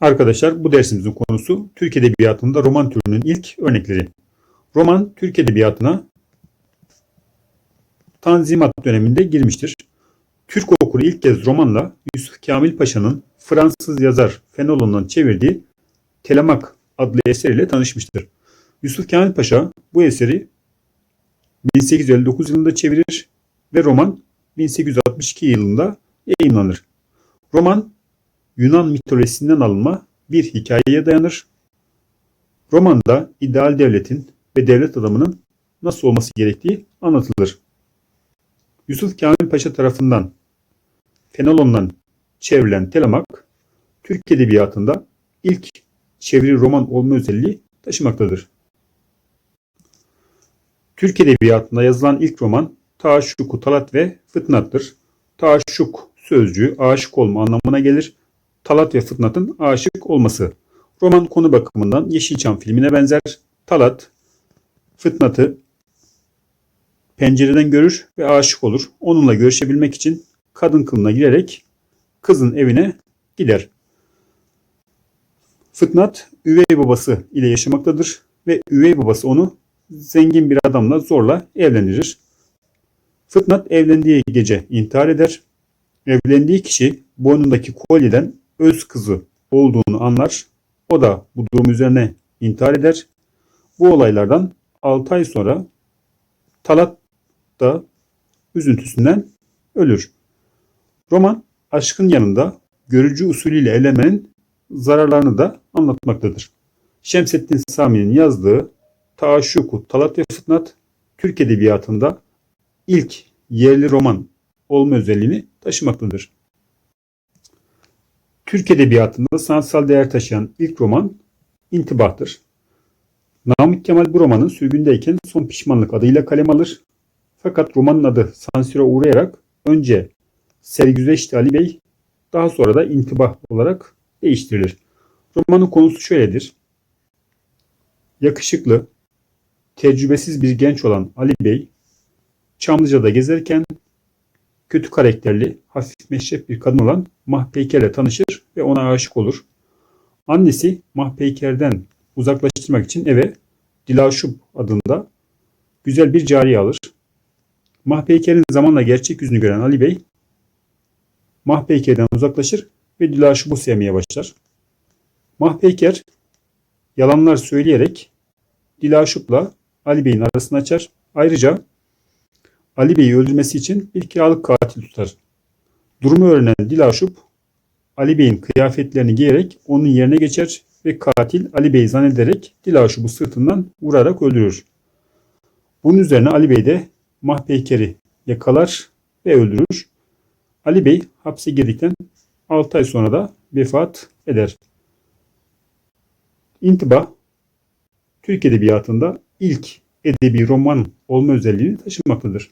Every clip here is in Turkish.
Arkadaşlar bu dersimizin konusu Türk Edebiyatı'nda roman türünün ilk örnekleri. Roman Türk Edebiyatı'na Tanzimat döneminde girmiştir. Türk okuru ilk kez romanla Yusuf Kamil Paşa'nın Fransız yazar Fenelon'dan çevirdiği Telemak adlı eseriyle tanışmıştır. Yusuf Kamil Paşa bu eseri 1859 yılında çevirir ve roman 1862 yılında yayınlanır. Roman Yunan mitolojisinden alınma bir hikayeye dayanır. Romanda ideal devletin ve devlet adamının nasıl olması gerektiği anlatılır. Yusuf Kamil Paşa tarafından Fenelon'dan çevrilen Telemak, Türk Edebiyatı'nda ilk çeviri roman olma özelliği taşımaktadır. Türk Edebiyatı'nda yazılan ilk roman Taşşuk, Talat ve Fıtnat'tır. Taşşuk sözcüğü aşık olma anlamına gelir. Talat ve Fıtnat'ın aşık olması. Roman konu bakımından Yeşilçam filmine benzer. Talat, Fıtnat'ı pencereden görür ve aşık olur. Onunla görüşebilmek için kadın kılına girerek kızın evine gider. Fıtnat üvey babası ile yaşamaktadır ve üvey babası onu zengin bir adamla zorla evlendirir. Fıtnat evlendiği gece intihar eder. Evlendiği kişi boynundaki kolyeden öz kızı olduğunu anlar. O da bu durum üzerine intihar eder. Bu olaylardan 6 ay sonra Talat da üzüntüsünden ölür. Roman aşkın yanında görücü usulüyle evlenmenin zararlarını da anlatmaktadır. Şemsettin Sami'nin yazdığı Taşşuku Talat ve Fıtnat Türk Edebiyatı'nda ilk yerli roman olma özelliğini taşımaktadır. Türk Edebiyatı'nda sanatsal değer taşıyan ilk roman İntibah'tır. Namık Kemal bu romanın sürgündeyken Son Pişmanlık adıyla kalem alır. Fakat romanın adı sansüre uğrayarak önce Sergüzeşti Ali Bey daha sonra da İntibah olarak değiştirilir. Romanın konusu şöyledir. Yakışıklı, tecrübesiz bir genç olan Ali Bey, Çamlıca'da gezerken kötü karakterli, hafif meşrep bir kadın olan Mahpeyker'le tanışır ve ona aşık olur. Annesi Mahpeyker'den uzaklaştırmak için eve Dilaşub adında güzel bir cariye alır. Mahpeyker'in zamanla gerçek yüzünü gören Ali Bey, Mahpeyker'den uzaklaşır ve Dilaşub'u sevmeye başlar. Mahpeyker yalanlar söyleyerek Dilaşub'la Ali Bey'in arasını açar. Ayrıca Ali Bey'i öldürmesi için bir kiralık katil tutar. Durumu öğrenen Dilaşup Ali Bey'in kıyafetlerini giyerek onun yerine geçer ve katil Ali Bey'i zannederek Dilaşup'u sırtından vurarak öldürür. Bunun üzerine Ali Bey de Mahpeyker'i yakalar ve öldürür. Ali Bey hapse girdikten 6 ay sonra da vefat eder. İntiba Türk Edebiyatı'nda ilk edebi roman olma özelliğini taşımaktadır.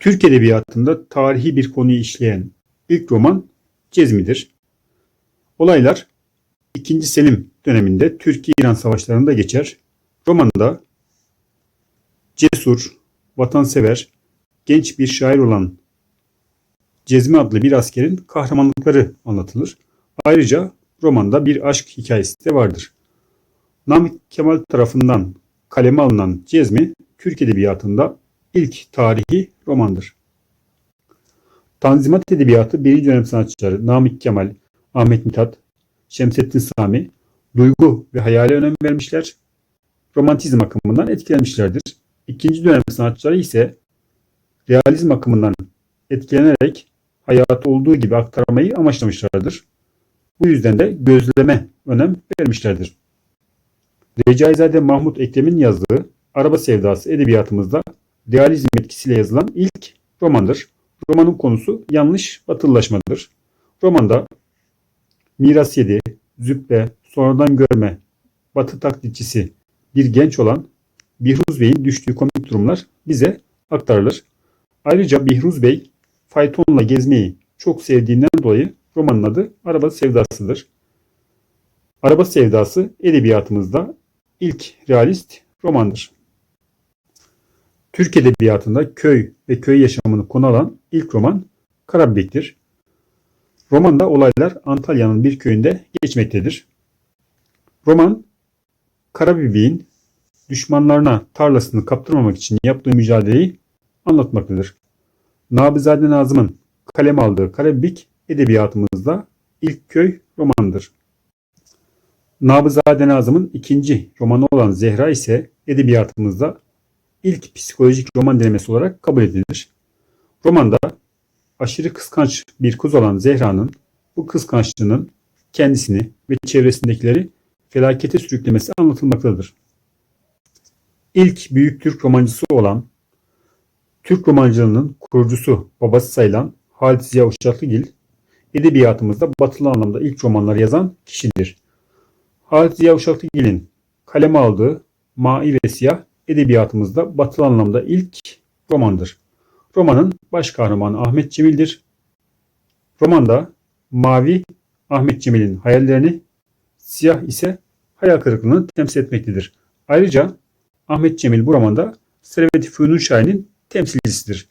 Türk Edebiyatı'nda tarihi bir konuyu işleyen ilk roman Cezmi'dir. Olaylar 2. Selim döneminde Türkiye-İran savaşlarında geçer. Romanda cesur, vatansever, genç bir şair olan Cezmi adlı bir askerin kahramanlıkları anlatılır. Ayrıca romanda bir aşk hikayesi de vardır. Namık Kemal tarafından kaleme alınan Cezmi, Türk Edebiyatı'nda ilk tarihi romandır. Tanzimat Edebiyatı birinci dönem sanatçıları Namık Kemal, Ahmet Mithat, Şemsettin Sami, duygu ve hayale önem vermişler. Romantizm akımından etkilenmişlerdir. İkinci dönem sanatçıları ise realizm akımından etkilenerek hayatı olduğu gibi aktarmayı amaçlamışlardır. Bu yüzden de gözleme önem vermişlerdir. Recaizade Mahmut Ekrem'in yazdığı Araba Sevdası edebiyatımızda realizm etkisiyle yazılan ilk romandır. Romanın konusu yanlış batılılaşmadır. Romanda miras yedi, züppe, sonradan görme, batı taklitçisi bir genç olan Bihruz Bey'in düştüğü komik durumlar bize aktarılır. Ayrıca Bihruz Bey faytonla gezmeyi çok sevdiğinden dolayı romanın adı Araba Sevdası'dır. Araba Sevdası edebiyatımızda ilk realist romandır. Türk Edebiyatı'nda köy ve köy yaşamını konu alan ilk roman Karabek'tir. Romanda olaylar Antalya'nın bir köyünde geçmektedir. Roman, Karabibik'in düşmanlarına tarlasını kaptırmamak için yaptığı mücadeleyi anlatmaktadır. Nabizade Nazım'ın kalem aldığı Karabibik edebiyatımızda ilk köy romanıdır. Nabızade Nazım'ın ikinci romanı olan Zehra ise edebiyatımızda ilk psikolojik roman denemesi olarak kabul edilir. Romanda aşırı kıskanç bir kız olan Zehra'nın bu kıskançlığının kendisini ve çevresindekileri felakete sürüklemesi anlatılmaktadır. İlk büyük Türk romancısı olan Türk romancılığının kurucusu babası sayılan Halit Ziya Uşaklıgil edebiyatımızda batılı anlamda ilk romanları yazan kişidir. Halit Ziya Uşaklıgil'in kaleme aldığı Ma'i ve Siyah edebiyatımızda batılı anlamda ilk romandır. Romanın baş kahramanı Ahmet Cemil'dir. Romanda mavi Ahmet Cemil'in hayallerini, siyah ise hayal kırıklığını temsil etmektedir. Ayrıca Ahmet Cemil bu romanda Servet-i Fünun Şahin'in temsilcisidir.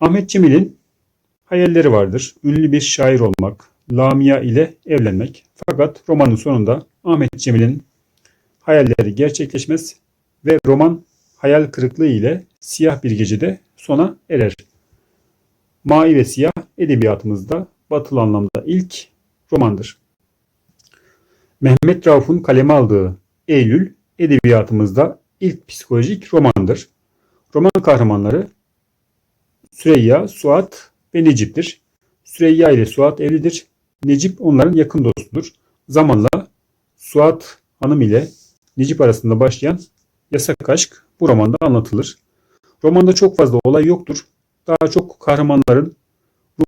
Ahmet Cemil'in hayalleri vardır. Ünlü bir şair olmak, Lamia ile evlenmek. Fakat romanın sonunda Ahmet Cemil'in hayalleri gerçekleşmez ve roman hayal kırıklığı ile siyah bir gecede sona erer. Mavi ve Siyah edebiyatımızda batılı anlamda ilk romandır. Mehmet Rauf'un kaleme aldığı Eylül edebiyatımızda ilk psikolojik romandır. Roman kahramanları Süreyya, Suat ve Necip'tir. Süreyya ile Suat evlidir. Necip onların yakın dostudur. Zamanla Suat Hanım ile Necip arasında başlayan yasak aşk bu romanda anlatılır. Romanda çok fazla olay yoktur. Daha çok kahramanların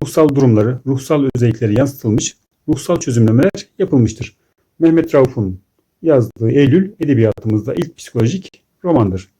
ruhsal durumları, ruhsal özellikleri yansıtılmış, ruhsal çözümlemeler yapılmıştır. Mehmet Rauf'un yazdığı Eylül edebiyatımızda ilk psikolojik romandır.